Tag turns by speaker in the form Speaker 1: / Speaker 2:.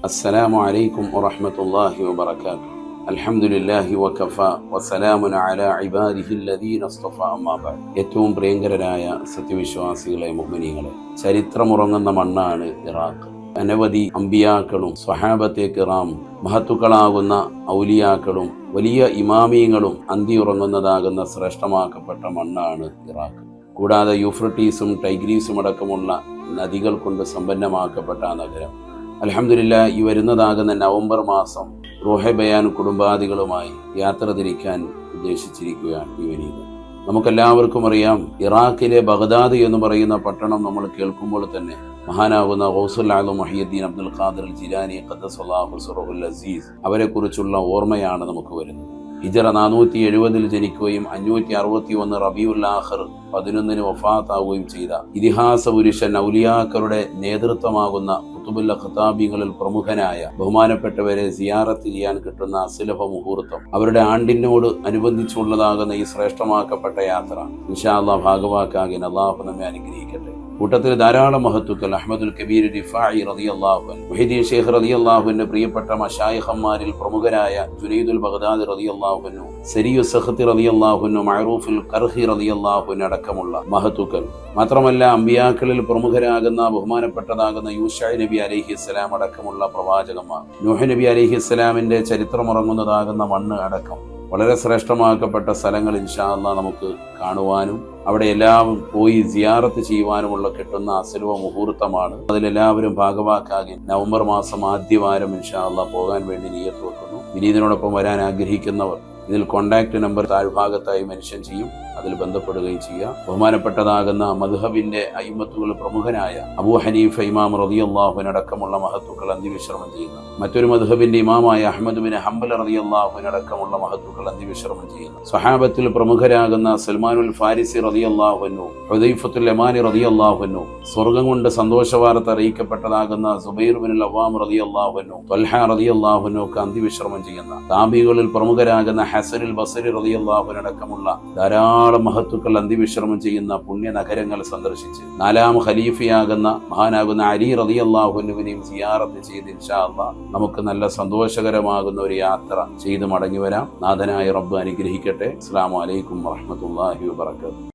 Speaker 1: السلام عليكم ورحمة الله وبركاته الحمد لله وكفى وسلام على عباده الذين اصطفى أما بعد ഏറ്റവും പ്രിയങ്കരരായ സത്യവിശ്വാസികളെ മുഗ്മിനികളെ ചരിത്രമുറങ്ങുന്ന മണ്ണാണ് ഇറാഖ് അനവധി അമ്പിയാക്കളും സ്വഹാബത്തെ കിറാം മഹത്തുക്കളാകുന്ന ഔലിയാക്കളും വലിയ ഇമാമിയങ്ങളും അന്തിയുറങ്ങുന്നതാകുന്ന ശ്രേഷ്ഠമാക്കപ്പെട്ട മണ്ണാണ് ഇറാഖ് കൂടാതെ യൂഫ്രട്ടീസും ടൈഗ്രീസും അടക്കമുള്ള നദികൾ കൊണ്ട് സമ്പന്നമാക്കപ്പെട്ട ആ നഗരം അലഹമില്ല ഈ വരുന്നതാകുന്ന നവംബർ മാസം റോഹെ ബയാൻ കുടുംബാദികളുമായി യാത്ര തിരിക്കാൻ ഉദ്ദേശിച്ചിരിക്കുകയാണ് ഈ നമുക്കെല്ലാവർക്കും അറിയാം ഇറാഖിലെ ബഗ്ദാദ് എന്ന് പറയുന്ന പട്ടണം നമ്മൾ കേൾക്കുമ്പോൾ തന്നെ മഹാനാകുന്ന ആലം മഹിയുദ്ദീൻ അബ്ദുൽ ഖാദർ ജിലാനി അസീസ് അവരെ കുറിച്ചുള്ള ഓർമ്മയാണ് നമുക്ക് വരുന്നത്. ഹിജറ നാനൂറ്റി എഴുപതിൽ ജനിക്കുകയും അഞ്ഞൂറ്റി അറുപത്തി ഒന്ന് റബിയുൽ ആഖർ പതിനൊന്നിന് വഫാത്താവുകയും ചെയ്ത ഇതിഹാസ പുരുഷൻ ഔലിയാക്കറുടെ നേതൃത്വമാകുന്ന കുത്തുബുല്ല ഖത്താബികളിൽ പ്രമുഖനായ ബഹുമാനപ്പെട്ടവരെ സിയാറത്ത് ചെയ്യാൻ കിട്ടുന്ന അസുലഭ മുഹൂർത്തം അവരുടെ ആണ്ടിനോട് അനുബന്ധിച്ചുള്ളതാകുന്ന ഈ ശ്രേഷ്ഠമാക്കപ്പെട്ട യാത്ര ഇൻഷാ ഭാഗവാക്കാകെ അള്ളാഹു നമ്മെ അനുഗ്രഹിക്കട്ടെ. കൂട്ടത്തിൽ ധാരാളം മഹത്തുക്കൾ അഹമ്മദുൽ കബീർ റിഫായി റതി അള്ളാഹുൻ മുഹിദീൻ ഷെയ്ഖ് റതി അള്ളാഹുവിന്റെ പ്രിയപ്പെട്ട മഷായിഹന്മാരിൽ പ്രമുഖരായ ജുനൈദുൽ ബഗ്ദാദ് റതി അള്ളാഹുനു സരിയു സഹത്തി റതി അള്ളാഹുനു മഹറൂഫുൽ കർഹി റതി അള്ളാഹുൻ അടക്കമുള്ള മഹത്തുക്കൾ. മാത്രമല്ല അമ്പിയാക്കളിൽ പ്രമുഖരാകുന്ന ബഹുമാനപ്പെട്ടതാകുന്ന യൂഷായ് നബി അലഹി ഇസ്ലാം അടക്കമുള്ള പ്രവാചകന്മാർ. നൂഹ് നബി അലഹി ഇസ്ലാമിന്റെ ചരിത്രമുറങ്ങുന്നതാകുന്ന മണ്ണ് അടക്കം വളരെ ശ്രേഷ്ഠമാക്കപ്പെട്ട സ്ഥലങ്ങൾ ഇൻഷാല്ല നമുക്ക് കാണുവാനും അവിടെ എല്ലാവരും പോയി സിയാറത്ത് ചെയ്യുവാനുമുള്ള കിട്ടുന്ന അസുലഭ മുഹൂർത്തമാണ്. അതിലെല്ലാവരും ഭാഗവാക്കാകെ നവംബർ മാസം ആദ്യവാരം ഇൻഷാല്ല പോകാൻ വേണ്ടി നീയത്ത് വെക്കുന്നു. വിനീതിനോടൊപ്പം വരാൻ ആഗ്രഹിക്കുന്നവർ ഇതിൽ കോണ്ടാക്ട് നമ്പർ താഴ്ഭാഗത്തായി മെൻഷൻ ചെയ്യും. അതിൽ ബന്ധപ്പെടുകയും ചെയ്യുക. ബഹുമാനപ്പെട്ടതാകുന്ന മധുഹബിന്റെ അയിമത്തുകൾ പ്രമുഖനായ അബൂ ഹനീഫ് ഇമാം റതിയല്ലാഹുവിനടക്കമുള്ള മഹത്തുക്കൾ അന്തിവിശ്രമം ചെയ്യുന്നു. മറ്റൊരു മധുഹബിന്റെ ഇമാമായ അഹമ്മദ് ബിൻ ഹംബൽ റതിയല്ലാഹുവിനടക്കമുള്ള മഹത്തുക്കൾ അന്തിവിശ്രമം ചെയ്യുന്നു. സഹാബത്തിൽ പ്രമുഖരാകുന്ന സൽമാനുൽ ഫാരിസി റതിയല്ലാഹുനു ഹുദൈഫത്തുൽ എമാനി റതിയല്ലാഹുനു സ്വർഗം കൊണ്ട് സന്തോഷവാർത്ത അറിയിക്കപ്പെട്ടതാകുന്ന സുബൈർ ബിൻ അവാം റതിയല്ലാഹുനു തൊൽഹ റതിയല്ലാഹുനു ഒക്കെ അന്തിവിശ്രമം ചെയ്യുന്ന താബികളിൽ പ്രമുഖരാകുന്ന ഹസനുൽ ബസരി റതിയല്ലാഹുവിനടക്കമുള്ള ധാരാളം മഹത്തുക്കൾ അന്തിവിശ്രമം ചെയ്യുന്ന പുണ്യ നഗരങ്ങൾ സന്ദർശിച്ച് നാലാം ഖലീഫയാകുന്ന മഹാനാകുന്ന അലി റതിയല്ലാഹുനുവിനെയും സിയാറത്ത് ചെയ്ത് ഇൻഷാ അള്ളാ നമുക്ക് നല്ല സന്തോഷകരമാകുന്ന ഒരു യാത്ര ചെയ്ത് മടങ്ങി വരാം. നാഥനായ റബ്ബ് അനുഗ്രഹിക്കട്ടെ. അസ്സാം വലൈക്കും വാഹമത്തല്ലാഹി വാബർക്കാത്തു